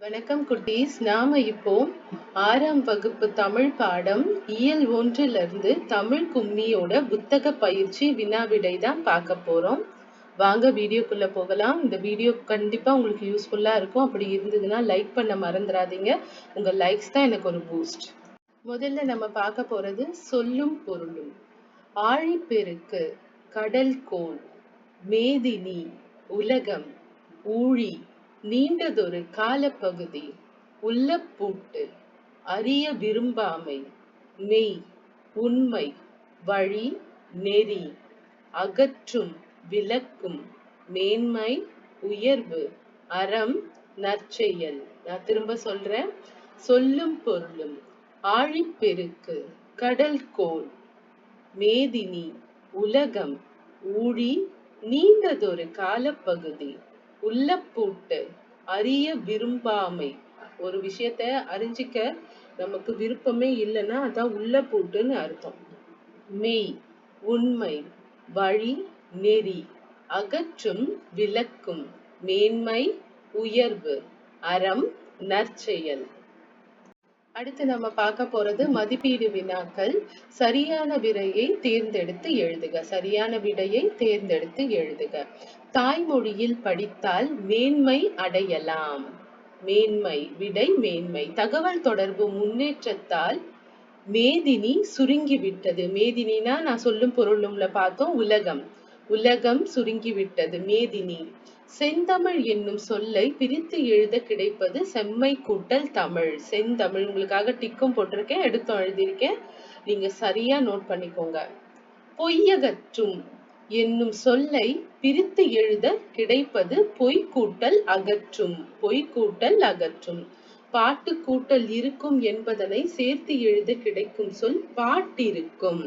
வணக்கம் குட்டீஸ். நாம இப்போ ஆறாம் வகுப்பு தமிழ் பாடம் இயல் ஒன்றுல இருந்து தமிழ் கும்மியோட புத்தக பயிற்சி வினா விடை தான் பார்க்க போறோம். வாங்க வீடியோக்குள்ள போகலாம். இந்த வீடியோ கண்டிப்பா உங்களுக்கு யூஸ்ஃபுல்லா இருக்கும். அப்படி இருந்ததுன்னா லைக் பண்ண மறந்துடாதீங்க. உங்க லைக்ஸ் தான் எனக்கு ஒரு பூஸ்ட் முதல்ல நம்ம பார்க்க போறது சொல்லும் பொருளும். ஆழிப்பெருக்கு கடல் கோள் மேதினி உலகம் ஊழி நீண்டதொரு காலப்பகுதி உள்ளப்பூட்டு. அறிய விரும்பாமை மெய் உண்மை வழி நெறி அகற்றும் விளக்கும் மேன்மை உயர்வு அறம் நற்செயல். நான் திரும்ப சொல்றேன். சொல்லும் பொருளும் ஆழிப்பெருக்கு கடல் கோல் மேதினி உலகம் ஊழி நீண்டதொரு காலப்பகுதி உள்ளப்பூட்டு அறிய விரும்பாமை. ஒரு விஷயத்த அறிஞ்சிக்க நமக்கு விருப்பமே இல்லைன்னா அதான் உள்ள பூட்டுன்னு அர்த்தம். மெய் உண்மை வழி நெறி அகற்றும் விளக்கும் மேன்மை உயர்வு அறம் நற்செயல். அடுத்து நம்ம பார்க்க போறது மதிப்பீடு வினாக்கள். சரியான விடையை தேர்ந்தெடுத்து எழுதுக. சரியான விடையை தேர்ந்தெடுத்து எழுதுக. தாய்மொழியில் படித்தால் மேன்மை அடையலாம். மேன்மை விடை மேன்மை. தகவல் தொடர்பு முன்னேற்றத்தால் மேதினி சுருங்கிவிட்டது. மேதினா நான் சொல்லும் பொருளும்ல பார்த்தோம் உலகம். உலகம் சுருங்கிவிட்டது. மேதினி. செந்தமிழ் என்னும் சொல்லை பிரித்து எழுத கிடைப்பது செம்மை கூட்டல் தமிழ். செந்தமிழ் உங்களுக்காக டிக்கும் போட்டிருக்கேன் எடுத்தும் எழுதியிருக்கேன். நீங்க சரியா நோட் பண்ணிக்கோங்க. பொய்யகற்றும் என்னும் சொல்லை பிரித்து எழுத கிடைப்பது பொய் கூட்டல் அகற்றும். பொய் கூட்டல் அகற்றும். பாட்டு கூட்டல் இருக்கும் என்பதனை சேர்த்து எழுத கிடைக்கும் சொல் பாட்டிருக்கும்.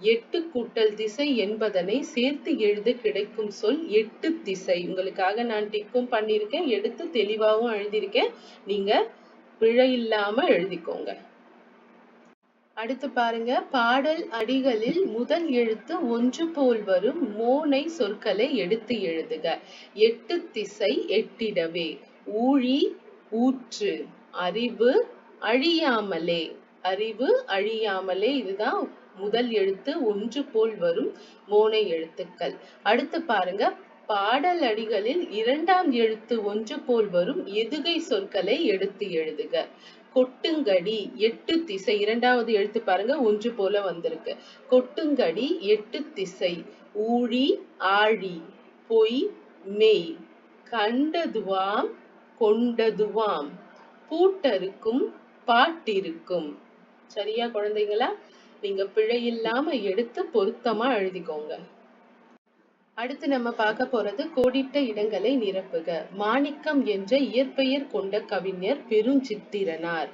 எட்டு கூட்டல் திசை என்பதனை சேர்த்து எழுத கிடைக்கும் சொல் எட்டு திசை. உங்களுக்காக நான் டிக்கும் பண்ணியிருக்கேன் எடுத்து தெளிவாகவும் எழுதியிருக்கேன். நீங்க பிழை இல்லாம எழுதிக்கோங்க. அடுத்து பாருங்க பாடல் அடிகளில் முதல் எழுத்து ஒன்று போல் வரும். மோனை சொற்களை எடுத்து எழுதுக. எட்டு திசை எட்டிடவே. ஊழி ஊற்று அறிவு அழியாமலே. அறிவு அழியாமலே இதுதான் முதல் எழுத்து ஒன்று போல் வரும் மோனை எழுத்துக்கள். அடுத்து பாருங்க. பாடல் அடிகளில் இரண்டாம் எழுத்து ஒன்று போல் வரும் எதுகை சொற்களை எடுத்து எழுதுக. கொட்டுங்கடி எட்டு திசை. இரண்டாவது எழுத்து பாருங்க ஒன்று போல வந்திருக்கு. கொட்டுங்கடி எட்டு திசை. ஊழி ஆழி பொய் மெய். கண்டதுவாம் கொண்டதுவாம். பூட்டருக்கும் பாட்டிருக்கும். சரியா குழந்தைங்களா? நீங்க பிழை இல்லாம எடுத்து பொருத்தமா எழுதிக்கோங்க. அடுத்து நம்ம பார்க்க போறது கோடிட்ட இடங்களை நிரப்புக. மாணிக்கம் என்ற இயற்பெயர் கொண்ட கவிஞர் பெருஞ்சித்திரனார்.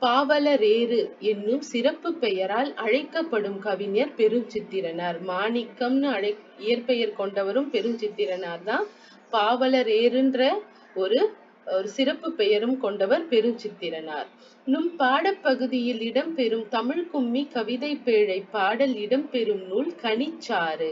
பாவலரேறு என்னும் சிறப்பு பெயரால் அழைக்கப்படும் கவிஞர் பெருஞ்சித்திரனார். மாணிக்கம்னு அழை இயற்பெயர் கொண்டவரும் பெருஞ்சித்திரனார் தான். பாவலரேறுன்ற ஒரு ஒரு சிறப்பு பெயரும் கொண்டவர் பெருஞ்சித்திரனார். நும் பாடப்பகுதியில் இடம்பெறும் தமிழ் கும்மி கவிதை பேழை பாடல் இடம்பெறும் நூல் கனிச்சாறு.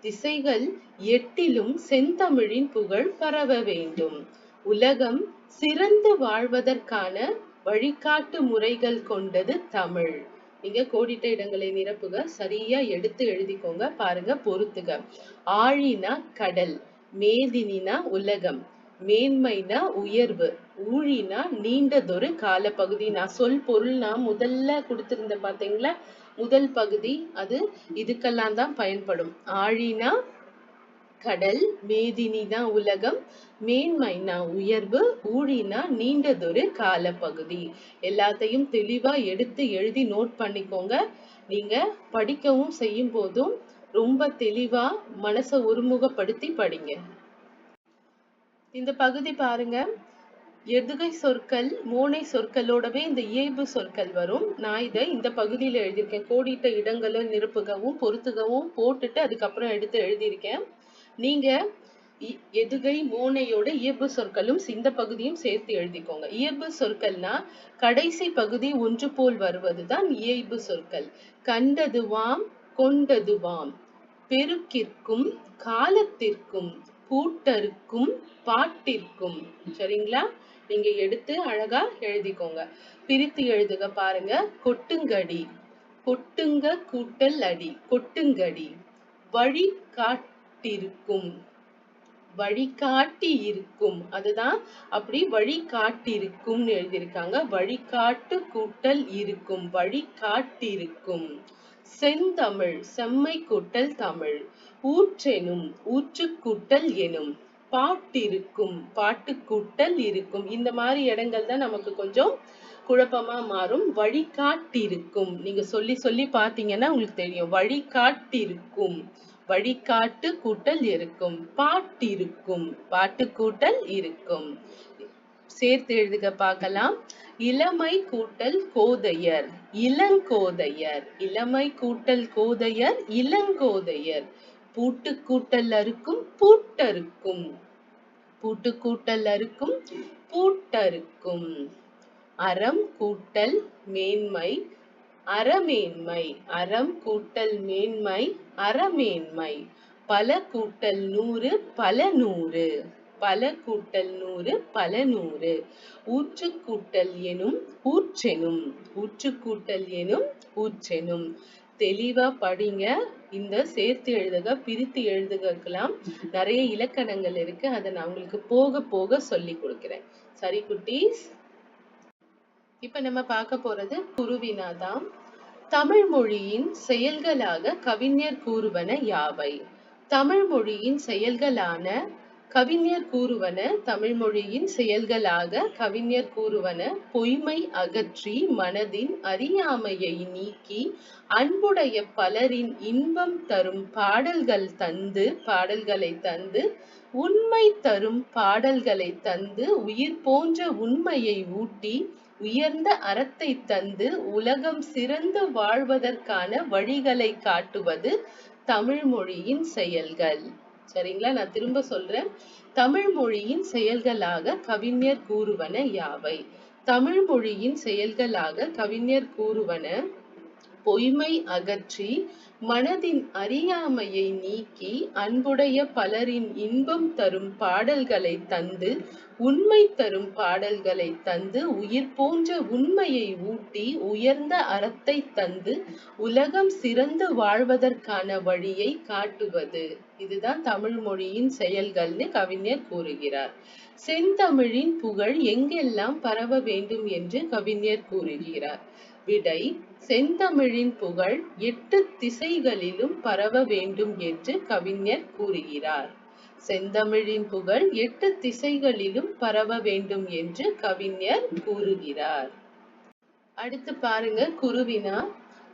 திசைகள் எட்டிலும் செந்தமிழின் புகழ் பரவ வேண்டும். உலகம் சிறந்து வாழ்வதற்கான வழிகாட்டு முறைகள் கொண்டது தமிழ். நீங்க கோடிட்ட இடங்களை நிரப்புக. சரியா எடுத்து எழுதிக்கோங்க. பாருங்க பொறுத்துக. ஆழினா கடல் மேதினினா உலகம். மேன்மைனா உயர்வு ஊழினா நீண்டதொரு காலப்பகுதி. நான் சொல் பொருள் நான் முதல்ல கொடுத்திருந்த பாத்தீங்களா? முதல் பகுதி அது இதுக்கெல்லாம் தான் பயன்படும். ஆழினா கடல் மேதினினா உலகம் மேன்மைனா உயர்வு ஊழினா நீண்டதொரு காலப்பகுதி. எல்லாத்தையும் தெளிவா எடுத்து எழுதி நோட் பண்ணிக்கோங்க. நீங்க படிக்கவும் செய்யும் போதும் ரொம்ப தெளிவா மனசை ஒருமுகப்படுத்தி படிங்க. இந்த பகுதி பாருங்க. எதுகை சொற்கள் மோனை சொற்களோடவே இந்த இயல்பு சொற்கள் வரும். நான் இதை இந்த பகுதியில எழுதியிருக்கேன். கோடிட்ட இடங்களை நிரப்புகவும் பொருத்துகவும் போட்டுட்டு அதுக்கப்புறம் எடுத்து எழுதியிருக்கேன். நீங்க எதுகை மோனையோட இயல்பு சொற்களும் இந்த பகுதியும் சேர்த்து எழுதிக்கோங்க. இயல்பு சொற்கள்னா கடைசி பகுதி ஒன்று போல் வருவதுதான் இயல்பு சொற்கள். கண்டதுவாம் கொண்டதுவாம். பெருக்கிற்கும் காலத்திற்கும் கூட்டருக்கும் பாட்டிற்கும். சரிங்களா? நீங்க எடுத்து அழகா எழுதிக்கோங்க. பிரித்து எழுதுக பாருங்க. கொட்டுங்கடி. கொட்டுங்க கூட்டல் அடி. கொட்டுங்கடி. வழி காட்டிருக்கும் வழிகாட்டி இருக்கும் அதுதான் அப்படி வழிகாட்டிருக்கும்னு எழுதியிருக்காங்க. வழிகாட்டு கூட்டல் இருக்கும். வழிகாட்டிருக்கும். செந்தமிழ் செம்மை கூட்டல் தமிழ். ஊற்றெனும் ஊற்று கூட்டல் எனும். பாட்டிருக்கும் பாட்டு கூட்டல் இருக்கும். இந்த மாதிரி இடங்கள் தான் நமக்கு கொஞ்சம் குழப்பமா மாறும். வழிகாட்டிருக்கும். நீங்க சொல்லி சொல்லி பாத்தீங்கன்னா உங்களுக்கு தெரியும். வழிகாட்டிருக்கும். வழிகாட்டு கூட்டல் இருக்கும். பாட்டிருக்கும். பாட்டு கூட்டல் இருக்கும். சேர்த்து எழுதுக பார்க்கலாம். இளமை கூட்டல் கோதையர் இளங்கோதையர். இளமை கூட்டல் கோதையர் இளங்கோதையர். பூட்டு கூட்டல் அறுக்கும் பூட்டருக்கும் பூட்டு கூட்டல் அறுக்கும் பூட்டருக்கும் அறம் கூட்டல் மேன்மை அறமேன்மை. அறம் கூட்டல் மேன்மை அறமேன்மை. பல கூட்டல் நூறு பல நூறு. பல கூட்டல் நூறு பல நூறு ஊற்று கூட்டல் எனும் ஊற்றெனும். ஊற்று கூட்டல் எனும் ஊற்றெனும். தெளிவா படிங்க. இந்த சேர்த்து எழுதுக பிரித்து எழுதுகலாம் நிறைய இலக்கணங்கள் இருக்கு. அதை நான் உங்களுக்கு போக போக சொல்லி கொடுக்கிறேன். சரி குட்டீஸ். இப்ப நம்ம பார்க்க போறது குருவினாதான் தமிழ் மொழியின் செயல்களாக கவிஞர் கூறுவன யாவை? தமிழ் மொழியின் செயல்களான கவிஞர் கூறுவன தமிழ் மொழியின் செயல்களாக கவிஞர் கூறுவன பொய்மை அகற்றி மனதின் அறியாமையை நீக்கி அன்புடைய பலரின் இன்பம் தரும் பாடல்கள் தந்து பாடல்களை தந்து உண்மை தரும் பாடல்களை தந்து உயிர் போன்ற உண்மையை ஊட்டி உயர்ந்த அறத்தை தந்து உலகம் சிறந்து வாழ்வதற்கான வழிகளை காட்டுவது தமிழ் மொழியின் செயல்கள். சரிங்களா? நான் திரும்ப சொல்றேன். தமிழ் மொழியின் செயல்களாக கவிஞர் கூறுவன யாவை? தமிழ் மொழியின் செயல்களாக கவிஞர் கூறுவன பொய்மை அகற்றி மனதின் அறியாமையை நீக்கி அன்புடைய பலரின் இன்பம் தரும் பாடல்களை தந்து உண்மை தரும் பாடல்களை தந்து உயிர் போன்ற உண்மையை ஊட்டி உயர்ந்த அறத்தை தந்து உலகம் சிறந்து வாழ்வதற்கான வழியை காட்டுவது. இதுதான் தமிழ் மொழியின் செயல்கள்னு கவிஞர் கூறுகிறார். செந்தமிழின் புகழ் எங்கெல்லாம் பரவ வேண்டும் என்று கவிஞர் கூறுகிறார். விடை செந்தமிழின் புகழ் எட்டு திசைகளிலும் பரவ வேண்டும் என்று கவிஞர் கூறுகிறார். செந்தமிழின் புகழ் எட்டு திசைகளிலும் பரவ வேண்டும் என்று கவிஞர் கூறுகிறார். அடுத்து பாருங்க குருவினா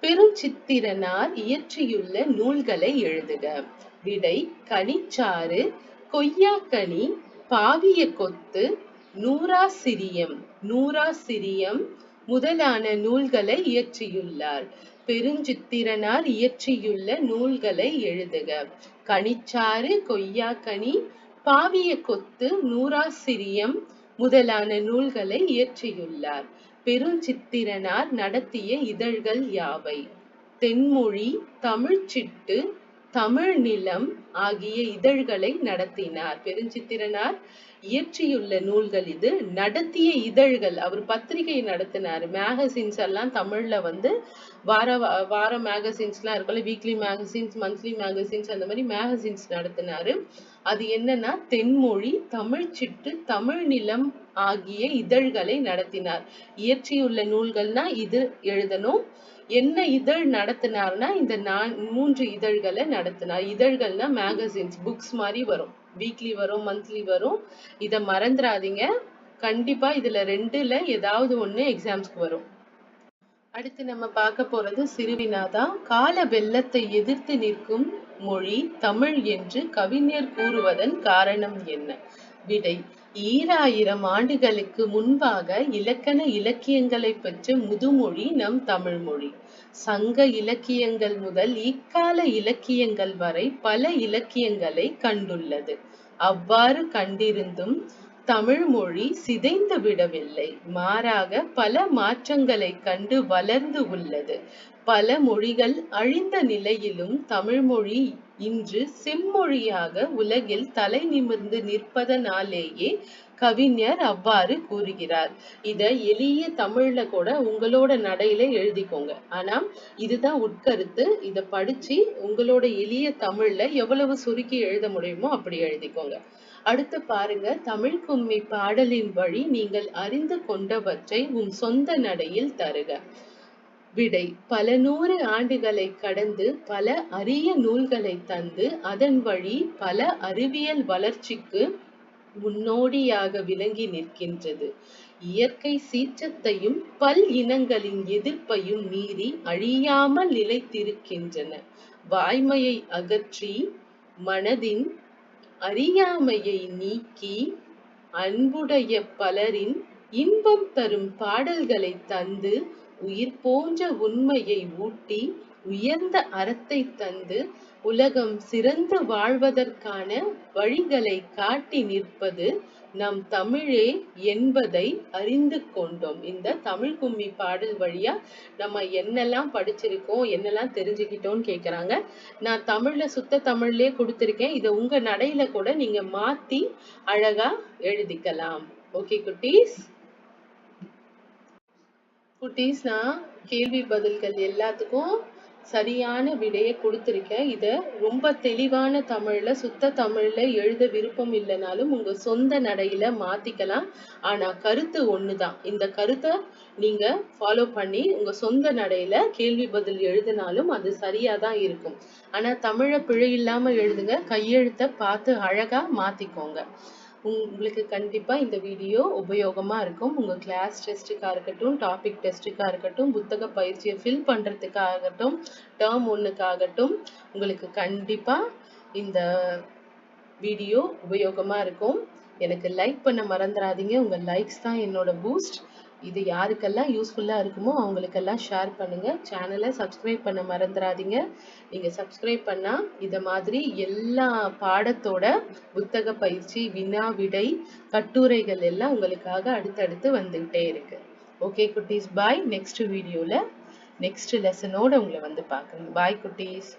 பெருஞ்சித்திரனார் இயற்றியுள்ள நூல்களை எழுதுக. விடை கனிச்சாறு கொய்யாக்கனி பாவிய கொத்து நூறாசிரியம் நூறாசிரியம் முதலான நூல்களை இயற்றியுள்ளார் பெருஞ்சித்திரனார் இயற்றியுள்ள நூல்களை எழுதுக. கனிச்சாறு கொய்யாக்கனி பாவிய கொத்து நூறாசிரியம் முதலான நூல்களை இயற்றியுள்ளார். பெருஞ்சித்திரனார் நடத்திய இதழ்கள் யாவை? தென்மொழி தமிழ்ச்சிட்டு தமிழ் நிலம் ஆகிய இதழ்களை நடத்தினார். பெருஞ்சித்திரனார் இயற்றியுள்ள நூல்கள் இது. நடத்திய இதழ்கள் அவர் பத்திரிகை நடத்தினார். மேகசின்ஸ் எல்லாம் தமிழ்ல வந்து வார வார மேகசின்ஸ் எல்லாம் இருக்கும்ல வீக்லி மேகசின்ஸ் மந்த்லி மேகசின்ஸ் அந்த மாதிரி மேகசின்ஸ் நடத்தினாரு. அது என்னன்னா தென்மொழி தமிழ் சிட்டு தமிழ் நிலம் ஆகிய இதழ்களை நடத்தினார். இயற்றியுள்ள நூல்கள்னா இது எழுதணும். என்ன இதழ் நடத்தினார்னா இந்த நான் மூன்று இதழ்களை நடத்தினார். இதழ்கள்னா மேகசின்ஸ் புக்ஸ் மாதிரி வரும். வீக்லி வரும் மந்த்லி வரும். இதை மறந்துடாதீங்க கண்டிப்பா இதுல ரெண்டுல ஏதாவது ஒண்ணு எக்ஸாம்ஸ்க்கு வரும். அடுத்து நம்ம பார்க்க போறது சிறுவினாதான் கால வெள்ளத்தை எதிர்த்து நிற்கும் மொழி தமிழ் என்று கவிஞர் கூறுவதன் காரணம் என்ன? விடை ஈராயிரம் ஆண்டுகளுக்கு முன்பாக இலக்கண இலக்கியங்களை பெற்ற முதுமொழி நம் தமிழ் மொழி. சங்க இலக்கியங்கள் முதல் இக்கால இலக்கியங்கள் வரை பல இலக்கியங்களை கண்டுள்ளது. அவ்வாறு கண்டிருந்தும் தமிழ் மொழி சிதைந்து விடவில்லை. மாறாக பல மாற்றங்களை கண்டு வளர்ந்து உள்ளது. பல மொழிகள் அழிந்த நிலையிலும் தமிழ் மொழி இன்று செம்மொழியாக உலகில் தலை நிமிர்ந்து நிற்பதனாலேயே கவிஞர் அவ்வாறு கூறுகிறார். இத எளிய தமிழ்ல கூட உங்களோட நடையில எழுதிக்கோங்க. ஆனா இதுதான் உட்கருத்து. இத படிச்சு உங்களோட எளிய தமிழ்ல எவ்வளவு சுருக்கி எழுத முடியுமோ அப்படி எழுதிக்கோங்க. அடுத்து பாருங்க. தமிழ் கும்மி பாடலின் வழி நீங்கள் அறிந்து கொண்டவற்றை உன் சொந்த நடையில் தருக. விடை பல நூறு ஆண்டுகளை கடந்து பல அரிய நூல்களை தந்து அதன் வழி பல அறிவியல் வளர்ச்சிக்கு முன்னோடியாக விளங்கி நிற்கின்றது. இயற்கை சீற்றத்தையும் பல் இனங்களின் எதிர்ப்பையும் மீறி அழியாமல் நிலைத்திருக்கின்றன. வாய்மையை அகற்றி மனதின் அறியாமையை நீக்கி அன்புடைய பலரின் இன்பம் தரும் பாடல்களை தந்து உயிர் போன்ற உண்மையை ஊட்டி உயர்ந்த அறத்தை தந்து உலகம் சிறந்து வாழ்வதற்கான வழிகளை காட்டி நிற்பது நம் தமிழே என்பதை அறிந்து கொண்டோம். இந்த தமிழ் கும்மி பாடல் வழியா நம்ம என்னெல்லாம் படிச்சிருக்கோம் என்னெல்லாம் தெரிஞ்சுக்கிட்டோம்னு கேக்குறாங்க. நான் தமிழ்ல சுத்த தமிழ்லயே கொடுத்திருக்கேன். இதை உங்க நடையில கூட நீங்க மாத்தி அழகா எழுதிக்கலாம். ஓகே குட்டீஸ்? குட்டீஸ் நான் கேள்வி பதில்கள் எல்லாத்துக்கும் சரியான விடையை கொடுத்துருக்கேன் இத ரொம்ப தெளிவான தமிழ்ல சுத்த தமிழ்ல எழுத விருப்பம் இல்லைனாலும் உங்க சொந்த நடையில மாத்திக்கலாம். ஆனா கருத்து ஒண்ணுதான். இந்த கருத்தை நீங்க ஃபாலோ பண்ணி உங்க சொந்த நடையில கேள்வி பதில் எழுதினாலும் அது சரியாக தான் இருக்கும். ஆனா தமிழ பிழை இல்லாம எழுதுங்க. கையெழுத்தை பார்த்து அழகா மாத்திக்கோங்க. உங்களுக்கு கண்டிப்பா இந்த வீடியோ உபயோகமா இருக்கும். உங்க கிளாஸ் டெஸ்ட்டுக்காக இருக்கட்டும் டாபிக் டெஸ்ட்டுக்காக இருக்கட்டும் புத்தக பயிற்சியை ஃபில் பண்றதுக்காகட்டும் டேர்ம் ஒன்றுக்காகட்டும் உங்களுக்கு கண்டிப்பா இந்த வீடியோ உபயோகமா இருக்கும். எனக்கு லைக் பண்ண மறந்துடாதீங்க உங்க லைக்ஸ் தான் என்னோட பூஸ்ட் இது யாருக்கெல்லாம் யூஸ்ஃபுல்லாக இருக்குமோ அவங்களுக்கெல்லாம் ஷேர் பண்ணுங்க. சேனலை சப்ஸ்கிரைப் பண்ண மறந்துடாதீங்க நீங்க சப்ஸ்கிரைப் பண்ணா இதை மாதிரி எல்லா பாடத்தோட புத்தக பயிற்சி வினா விடை கட்டுரைகள் எல்லாம் உங்களுக்காக அடுத்தடுத்து வந்துகிட்டே இருக்கு. ஓகே குட்டீஸ். பாய் நெக்ஸ்ட் வீடியோவில் நெக்ஸ்ட் லெசனோட உங்களை வந்து பார்க்குறேன். பாய் குட்டீஸ்.